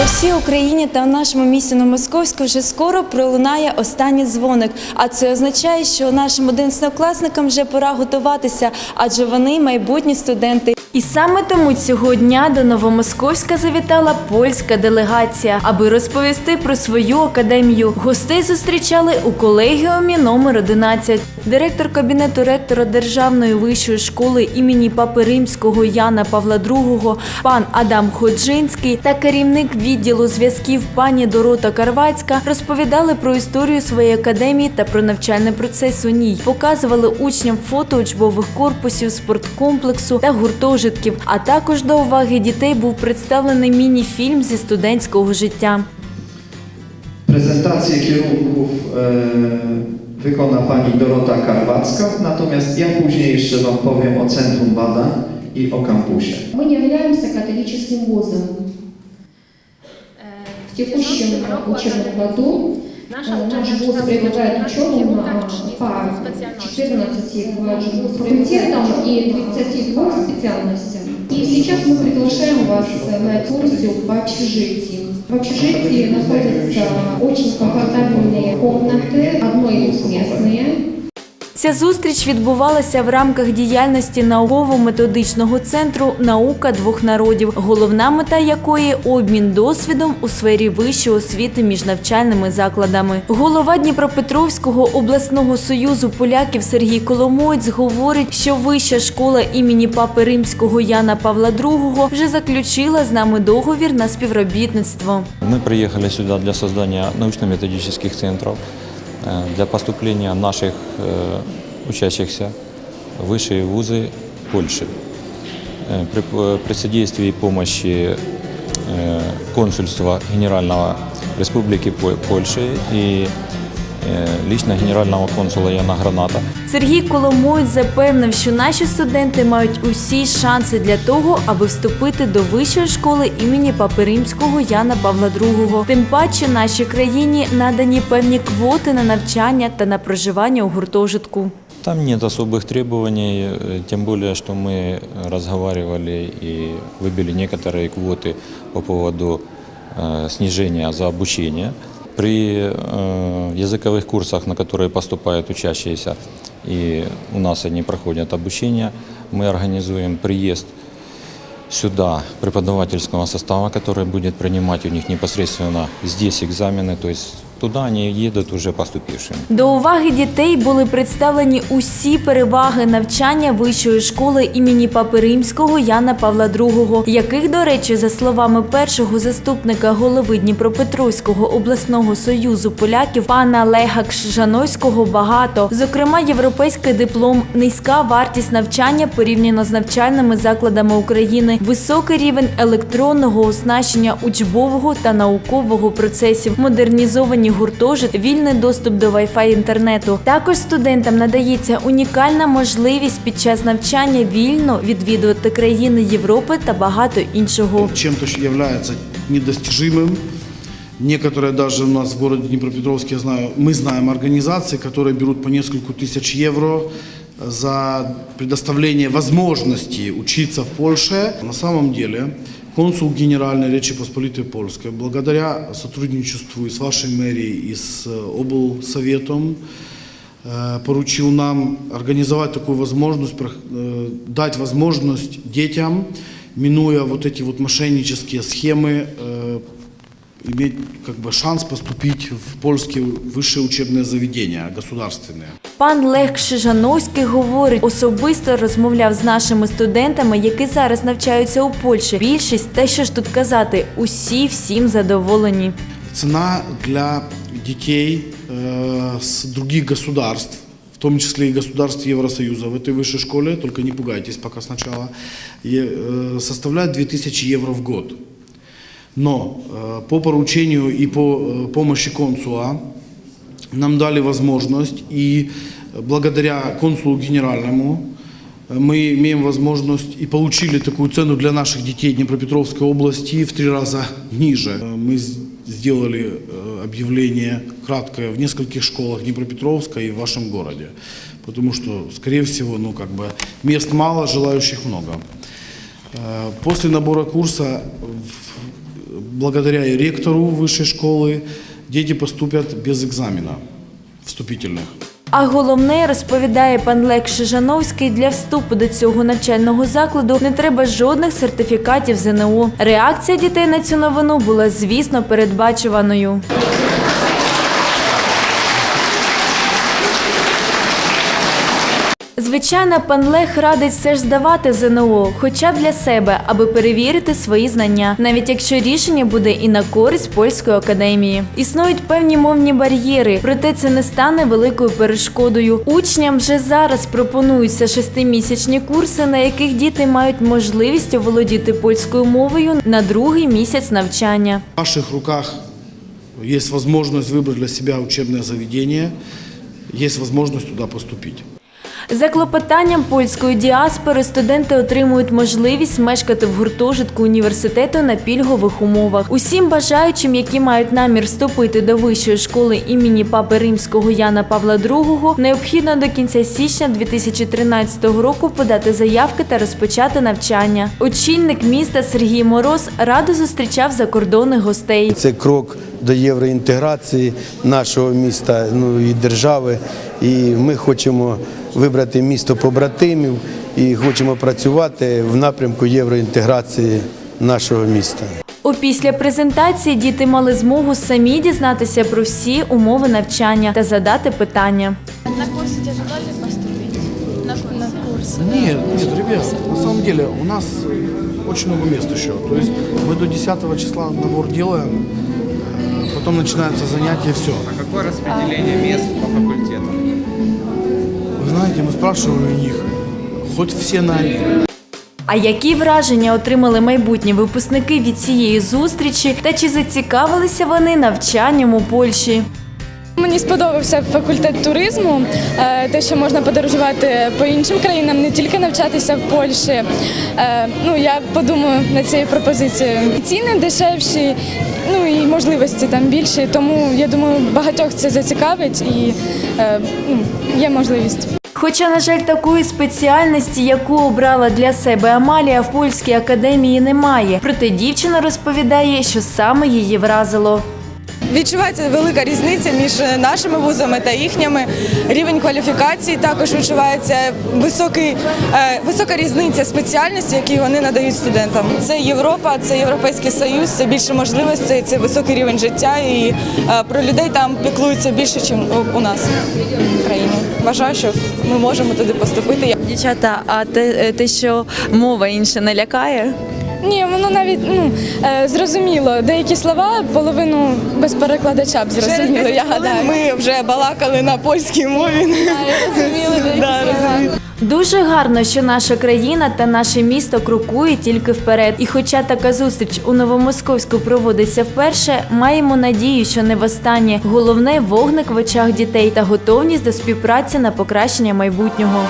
По всій Україні та в нашому місті Новомосковську вже скоро пролунає останній дзвоник. А це означає, що нашим одинадцятикласникам вже пора готуватися, адже вони майбутні студенти. І саме тому цього дня до Новомосковська завітала польська делегація, аби розповісти про свою академію. Гостей зустрічали у колегіумі номер 11. Директор кабінету ректора Державної вищої школи імені Папи Римського Яна Павла II пан Адам Ходжинський та керівник відділу зв'язків пані Дорота Карвацька розповідали про історію своєї академії та про навчальний процес у ній. Показували учням фото учбових корпусів, спорткомплексу та гуртожитків. А також до уваги дітей був представлений міні-фільм зі студентського життя. Prezentację kierunków e, wykona pani Dorota Karwacka, natomiast ja później jeszcze Wam powiem o Centrum Badań i o kampusie. Мы не являемся католическим вузом. В текущем учебном году Наш э, наш вуз предлагает учебу на по 14 факультетам и 32 специальностям. И сейчас мы приглашаем вас на экскурсию по общежитию. В общежитии находятся очень комфортабельные комнаты, одно- и двухместные. Ця зустріч відбувалася в рамках діяльності науково-методичного центру Наука двох народів, головна мета якої обмін досвідом у сфері вищої освіти між навчальними закладами. Голова Дніпропетровського обласного союзу поляків Сергій Коломоєць говорить, що вища школа імені Папи Римського Яна Павла II вже заключила з нами договір на співробітництво. Мы приехали сюда для создания научно-методических центров, э, для поступления наших э, учащихся в высшие вузы Польши. Э, При, п- при содействии и помощи э, консульства Генерального Республики По- Польши и э, лично генерального консула Яна Граната Сергій Коломоєць запевнив, що наші студенти мають усі шанси для того, аби вступити до вищої школи імені Папи Римського Яна Павла II. Тим паче нашій країні надані певні квоти на навчання та на проживання у гуртожитку. Там нет особых требований, э, тем более, что мы разговаривали и выбили некоторые квоты по поводу э, снижения за обучение. При э, языковых курсах, на которые поступают учащиеся, и у нас они проходят обучение, мы организуем приезд сюда преподавательского состава, который будет принимать у них непосредственно здесь экзамены, то есть туда они едут уже поступившими. До уваги дітей були представлені усі переваги навчання вищої школи імені Папи Римського Яна Павла II, яких, до речі, за словами першого заступника голови Дніпропетровського обласного союзу поляків пана Лега Кшжановського багато. Зокрема, європейський диплом, низька вартість навчання порівняно з навчальними закладами України, високий рівень електронного оснащення учбового та наукового процесів, модернізовані гуртожитки, вільний доступ до Wi-Fi інтернету. Також студентам надається унікальна можливість під час навчання вільно відвідувати країни Європи та багато іншого. чем-то что является недостижимым. Некоторые даже у нас в городе Днепропетровске, я знаю, мы знаем организации, которые берут по несколько тысяч евро за предоставление возможности учиться в Польше. На самом деле консул Генеральной Речи Посполитой Польской, благодаря сотрудничеству и с вашей мэрией, и с э, облсоветом, э, поручил нам организовать такую возможность, прох- э, дать возможность детям, минуя вот эти вот мошеннические схемы, э, иметь как бы шанс поступить в польские высшие учебные заведения государственные. Пан Лег Шижановський говорить, особисто розмовляв з нашими студентами, які зараз навчаються у Польщі. Більшість, та що ж тут казати, усі всім задоволені. Цена для детей э, с других государств, в том числе и государств Евросоюза в этой высшей школе, только не пугайтесь пока сначала, е- э, составляет 2000 евро в год. Но э, по поручению и по э, помощи консула нам дали возможность, и благодаря консулу генеральному э, мы имеем возможность и получили такую цену для наших детей Днепропетровской области в три раза ниже. Э, Мы сделали э, объявление краткое в нескольких школах Днепропетровска и в вашем городе, потому что, скорее всего, ну как бы мест мало, желающих много. После набора курса благодаря и ректору высшей школы дети поступлять без экзамена вступительних. А головне, розповідає пан Лек Шижановський, для вступу до цього навчального закладу не треба жодних сертифікатів ЗНО. Реакція дітей на цю новину була, звісно, передбачуваною. Звичайно, пан Лех радить все ж здавати ЗНО, хоча б для себе, аби перевірити свої знання, навіть якщо рішення буде і на користь польської академії. Існують певні мовні бар'єри, проте це не стане великою перешкодою. Учням вже зараз пропонуються шестимісячні курси, на яких діти мають можливість оволодіти польською мовою на другий місяць навчання. В ваших руках есть возможность выбрать для себя учебное заведение, есть возможность туда поступить. За клопотанням польської діаспори студенти отримують можливість мешкати в гуртожитку університету на пільгових умовах. Усім бажаючим, які мають намір вступити до вищої школи імені Папи Римського Яна Павла II, необхідно до кінця січня 2013 року подати заявки та розпочати навчання. Очільник міста Сергій Мороз радо зустрічав закордонних гостей. Це крок до євроінтеграції нашого міста ну, і держави. І ми хочемо вибрати місто побратимів і хочемо працювати в напрямку євроінтеграції нашого міста. Опісля презентації діти мали змогу самі дізнатися про всі умови навчання та задати питання. На курсы тяжело ли поступить? На, на курсы? Нет, нет, ребят, на самом деле у нас очень много мест еще. То есть мы до 10 числа набор делаем, э, потом начинаются занятия, все. А какое распределение мест по факультетам? Вы спрашиваем у них, хоть все на А які враження отримали майбутні випускники від цієї зустрічі та чи зацікавилися вони навчанням у Польщі? Мені сподобався факультет туризму, е, те, що можна подорожувати по іншим країнам, не тільки навчатися в Польщі. Е, Ну, я подумаю над цією пропозицією. Ціни дешевші, ну і можливості там більші, тому я думаю, багатьох це зацікавить і е, ну, є можливість. Хоча, на жаль, такої спеціальності, яку обрала для себе Амалія в польській академії, немає. Проте дівчина розповідає, що саме її вразило. Відчувається велика різниця між нашими вузами та їхніми. Рівень кваліфікації також відчувається високий, е, висока різниця спеціальності, які вони надають студентам. Це Європа, це Європейський Союз, це більше можливостей, це високий рівень життя і е, про людей там піклуються більше, ніж у нас в країні. Вважаю, що ми можемо туди поступити. Дівчата, а те, те, що мова інша не лякає? Ні, воно навіть ну е, зрозуміло. Деякі слова половину без перекладача б зрозуміло. Я гадаю. ми вже балакали на польській мові. Розуміли деякі Да, слова. Дуже гарно, що наша країна та наше місто крокує тільки вперед. І хоча така зустріч у Новомосковську проводиться вперше, маємо надію, що не востаннє. Головне вогник в очах дітей та готовність до співпраці на покращення майбутнього.